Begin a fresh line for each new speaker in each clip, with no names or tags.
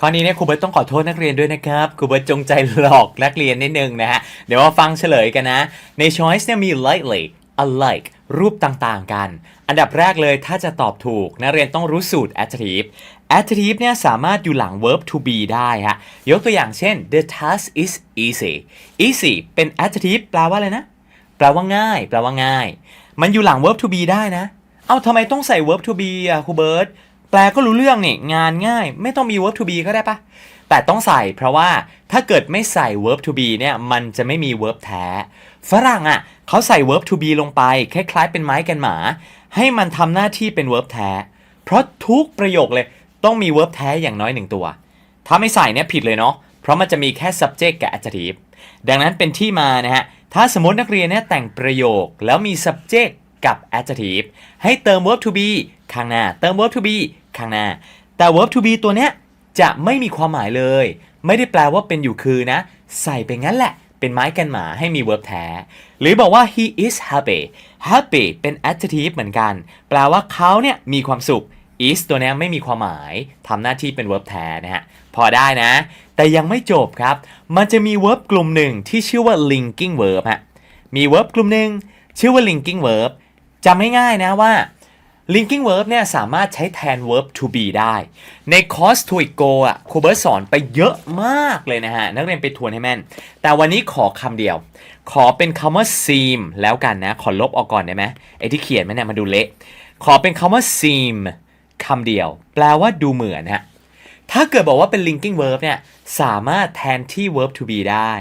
ข้อนี้เนี่ยครูเบิร์ตต้องขอโทษนักเรียนด้วยนะครับครูเบิร์ตจงใจหลอกนักเรียนนิดนึงนะฮะเดี๋ยวมาฟังเฉลยกันนะ ใน choice เนี่ยมี lightly alike รูปต่างๆกัน อันดับแรกเลยถ้าจะตอบถูก นักเรียนต้องรู้สูตร adjective adjective เนี่ยสามารถอยู่หลัง verb to be ได้ฮะยกตัวอย่างเช่น the task is easy easy เป็น adjective แปลว่าอะไรนะ แปลว่าง่าย แปลว่าง่าย มันอยู่หลัง verb to be ได้นะ เอ้าทำไมต้องใส่ verb to be อะครูเบิร์ต แปลก็รู้เรื่องนี่งานง่าย ไม่ต้องมี verb to be ก็ได้ปะแต่ต้องใส่เพราะว่าถ้าเกิดไม่ใส่ verb to be เนี่ยมันจะไม่มี verb แท้ ฝรั่งอะเขาใส่ verb to be ลงไป คล้ายๆ เป็นไม้กันหมา ให้มันทำหน้าที่เป็น verb แท้ เพราะทุกประโยคเลยต้องมี verb แท้อย่างน้อยหนึ่งตัว ถ้าไม่ใส่เนี่ยผิดเลยเนาะเพราะมันจะมีแค่ subject กับ adjective ดังนั้นเป็นที่มานะฮะถ้าสมมตินักเรียนเนี่ยแต่งประโยคแล้วมี subject กับ adjective ให้เติม verb to be ข้างหน้า เติม verb to be ข้างหน้า แต่ verb to be ตัวเนี้ยจะไม่มีความหมายเลย ไม่ได้แปลว่าเป็นอยู่คือนะ ใส่ไปงั้นแหละ เป็นไม้กันหมาให้มี verb แท้ หรือบอกว่า he is happy happy เป็น adjective เหมือนกัน แปลว่าเขาเนี่ยมีความสุข is ตัวเนี้ยไม่มีความหมายทำหน้าที่เป็น verb แท้นะฮะ พอได้นะ แต่ยังไม่จบครับ มันจะมี verb กลุ่มหนึ่งที่ชื่อว่า linking verb ฮะ มี verb กลุ่มหนึ่งชื่อว่า linking verb จำง่ายๆนะว่า linking verb เนี่ยสามารถใช้แทน verb to be ได้ ในคอร์ส t o i c Go อะครูเบิร์ตสอนไปเยอะมากเลยนะฮะ นักเรียนไปทวนให้แม่น แต่วันนี้ขอคำเดียว ขอเป็นคำว่า seem แล้วกันนะ ขอลบออกก่อนได้ไหมไอที่เขียนมันเนี่ยมาดูเละ ขอเป็นคำว่า seem คำเดียว แปลว่าดูเหมือนฮะถ้าเกิดบอกว่าเป็น linking verb เนี่ยสามารถแทนที่ verb to be ได้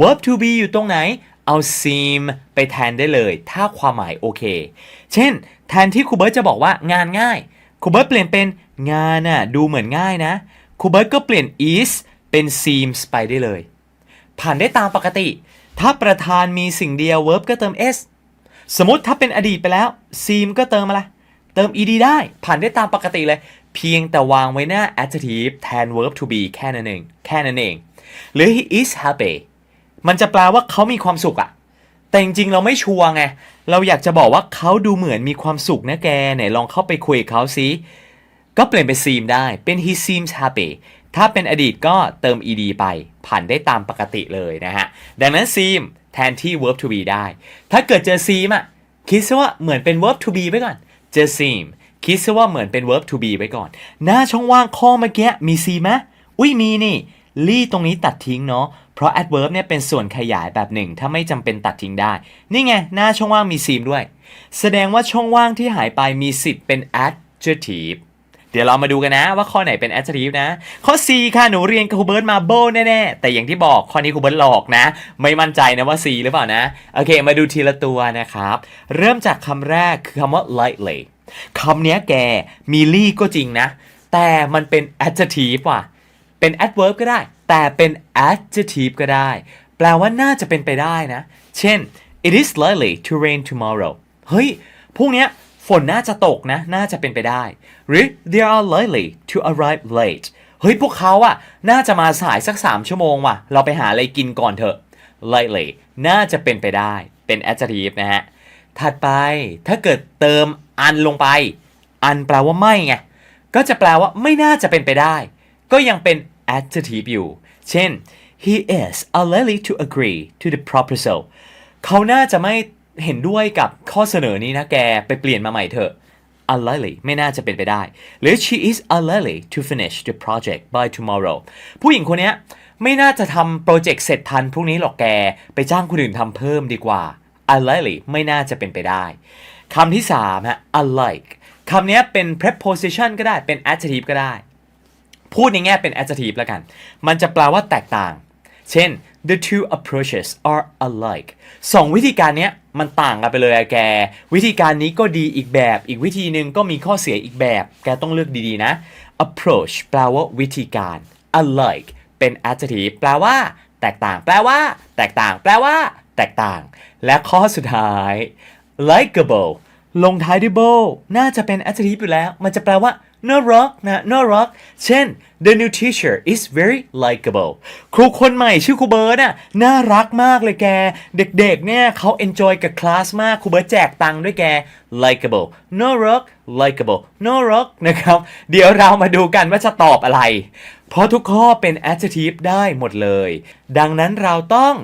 verb to be อยู่ตรงไหน เอา seem ไปแทนได้เลย ถ้าความหมายโอเค เช่น แทนที่ครูเบิร์ตจะบอกว่างานง่ายครูเบิร์ตเปลี่ยนเป็นงานน่ะดูเหมือนง่ายนะครูเบิร์ตก็เปลี่ยน is เป็น seems ไปได้เลย ผ่านได้ตามปกติ ถ้าประธานมีสิ่งเดียว verb ก็เติม s สมมติถ้าเป็นอดีตไปแล้ว seem ก็เติมอะไร เติม ed ได้ ผ่านได้ตามปกติเลย เพียงแต่วางไว้หน้า adjective แทน verb to be แค่นั้นเอง แค่นั้นเอง หรือ he is happy มันจะแปลว่าเขามีความสุขอะแต่จริงๆเราไม่ชัวร์ไง เราอยากจะบอกว่าเขาดูเหมือนมีความสุขนะแกไหนลองเข้าไปคุยกับเขาสิก็เปลี่ยนเป็น seem ได้เป็น he seems happy ถ้าเป็นอดีตก็เติม ed ไป ผ่านได้ตามปกติเลยนะฮะ ดังนั้น seem แทนที่ verb to be ได้ ถ้าเกิดเจอ seem อะ คิดซะว่าเหมือนเป็น verb to be ไว้ก่อน เจอ seem คิดซะว่าเหมือนเป็น verb to be ไว้ก่อน หน้าช่องว่างข้อเมื่อกี้มี seem ไหมอุ้ยมีนี่ ลี่ตรงนี้ตัดทิ้งเนาะ เพราะ adverb เนี่ยเป็นส่วนขยายแบบหนึ่ง ถ้าไม่จำเป็นตัดทิ้งได้ นี่ไง หน้าช่องว่างมี seem ด้วย แสดงว่าช่องว่างที่หายไปมีสิทธิ์เป็น adjective เดี๋ยวเรามาดูกันนะว่าข้อไหนเป็น adjective นะ ข้อ C ค่ะหนูเรียนกับครูเบิร์ตมาโบแน่ๆ แต่อย่างที่บอกข้อนี้ครูเบิร์ตหลอกนะ ไม่มั่นใจนะว่า C หรือเปล่านะ โอเค มาดูทีละตัวนะครับ เริ่มจากคำแรกคือคำว่า lightly คำนี้แกมีลี่ก็จริงนะ แต่มันเป็น adjective ว่ะ เป็น adverb ก็ได้ แต่เป็น adjective ก็ได้ แปลว่าน่าจะเป็นไปได้นะ เช่น it is likely to rain tomorrow เฮ้ยพรุ่งเนี้ยฝนน่าจะตกนะ น่าจะเป็นไปได้ หรือ they are likely to arrive late เฮ้ย พวกเขาอะน่าจะมาสายสัก 3 ชั่วโมงว่ะ เราไปหาอะไรกินก่อนเถอะ likely น่าจะเป็นไปได้ เป็น adjective นะฮะ ถัดไป ถ้าเกิดเติมอันลงไป อันแปลว่าไม่ไง ก็จะแปลว่าไม่น่าจะเป็นไปได้ ก็ยังเป็น adjective อยู่ เช่น he is unlikely to agree to the proposal เขาน่าจะไม่เห็นด้วยกับข้อเสนอนี้นะแกไปเปลี่ยนมาใหม่เถอะ unlikely ไม่น่าจะเป็นไปได้ หรือ she is unlikely to finish the project by tomorrow ผู้หญิงคนนี้ไม่น่าจะทำโปรเจกต์เสร็จทันพรุ่งนี้หรอกแก ไปจ้างคนอื่นทำเพิ่มดีกว่า unlikely ไม่น่าจะเป็นไปได้คำที่3ฮะ unlike คำนี้เป็น preposition ก็ได้เป็น adjective ก็ได้ พูดในแง่เป็น adjective แล้วกัน มันจะแปลว่าแตกต่าง เช่น the two approaches are alike สองวิธีการเนี้ยมันต่างกันไปเลยอะแก วิธีการนี้ก็ดีอีกแบบ อีกวิธีหนึ่งก็มีข้อเสียอีกแบบ แกต้องเลือกดีๆนะ approach แปลว่าวิธีการ alike เป็น adjective แปลว่า แตกต่าง แปลว่า แตกต่าง แปลว่า แตกต่าง และข้อสุดท้าย likable ลงท้ายด้วย able น่าจะเป็น adjective อยู่แล้ว มันจะแปลว่า น่ารักนะน่ารัก เช่น the new teacher is very likable ครูคนใหม่ชื่อครูเบิร์ตน่ะน่ารักมากเลยแก เด็กๆเนี่ยเขา enjoy กับคลาสมากครูเบิร์ตแจกตังค์ด้วยแก likable น่ารัก likable น่ารักนะครับ เดี๋ยวเรามาดูกันว่าจะตอบอะไร เพราะทุกข้อเป็น adjective ได้หมดเลย ดังนั้นเราต้อง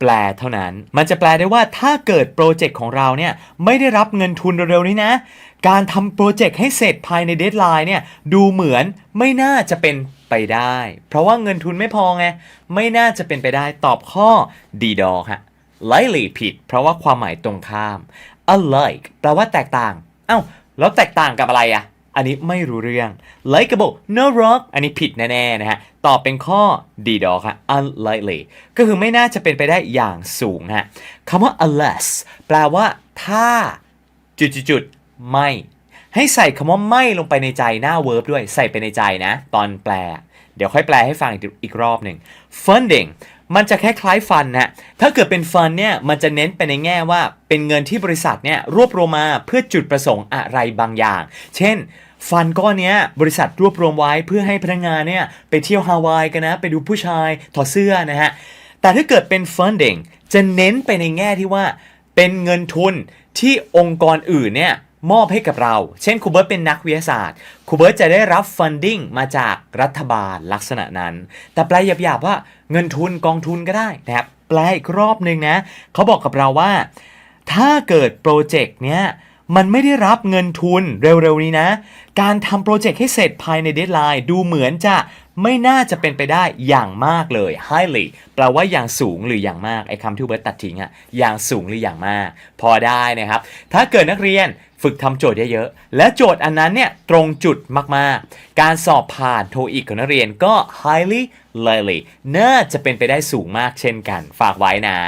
แปลเท่านั้น มันจะแปลได้ว่าถ้าเกิดโปรเจกต์ของเราเนี่ยไม่ได้รับเงินทุนเร็วๆนี้นะ การทำโปรเจกต์ให้เสร็จภายในเดทไลน์เนี่ยดูเหมือนไม่น่าจะเป็นไปได้ เพราะว่าเงินทุนไม่พอไง ไม่น่าจะเป็นไปได้ตอบข้อดีดอฮะ likely ผิด เพราะว่าความหมายตรงข้าม alike แปลว่าแตกต่าง เอ้า แล้วแตกต่างกับอะไรอะ อันนี้ไม่รู้เรื่อง likeable no rock อันนี้ผิดแน่ๆนะฮะ ตอบเป็นข้อดีดอกค่ะ unlikely ก็คือไม่น่าจะเป็นไปได้อย่างสูงฮะคำว่า unless แปลว่าถ้าจุดๆๆไม่ ให้ใส่คำว่าไม่ลงไปในใจหน้า verb ด้วยใส่ไปในใจนะ ตอนแปล เดี๋ยวค่อยแปลให้ฟังอีกรอบหนึ่ง funding มันจะคล้ายๆฟันนะถ้าเกิดเป็นฟันเนี่ยมันจะเน้นไปในแง่ว่า เป็นเงินที่บริษัทเนี่ยรวบรวมมาเพื่อจุดประสงค์อะไรบางอย่าง เช่นฟันก้อนเนี้ยบริษัทรวบรวมไว้เพื่อให้พนักงานเนี่ยไปเที่ยวฮาวายกันนะ ไปดูผู้ชายถอดเสื้อนะฮะ แต่ถ้าเกิดเป็น funding จะเน้นไปในแง่ที่ว่า เป็นเงินทุนที่องค์กรอื่นเนี่ย มอบให้กับเรา เช่นครูเบิร์ตเป็นนักวิทยาศาสตร์ครูเบิร์ตจะได้รับ funding มาจากรัฐบาลลักษณะนั้น แต่แปลหยาบๆว่าเงินทุนกองทุนก็ได้นะครับ แปลอีกรอบหนึ่งนะเขาบอกกับเราว่า ถ้าเกิดโปรเจกต์เนี้ยมันไม่ได้รับเงินทุนเร็วๆนี้นะ การทำโปรเจกต์ให้เสร็จภายในเดทไลน์ดูเหมือนจะ ไม่น่าจะเป็นไปได้อย่างมากเลย highly แปลว่าอย่างสูงหรืออย่างมากไอ้คำที่เบิร์ตตัดทิ้งอะอย่างสูงหรืออย่างมาก พอได้นะครับ ถ้าเกิดนักเรียนฝึกทำโจทย์เยอะๆ และโจทย์อันนั้นเนี่ยตรงจุดมากๆ การสอบผ่านโทอีกของนักเรียนก็ highly likely น่าจะเป็นไปได้สูงมากเช่นกัน ฝากไว้นะ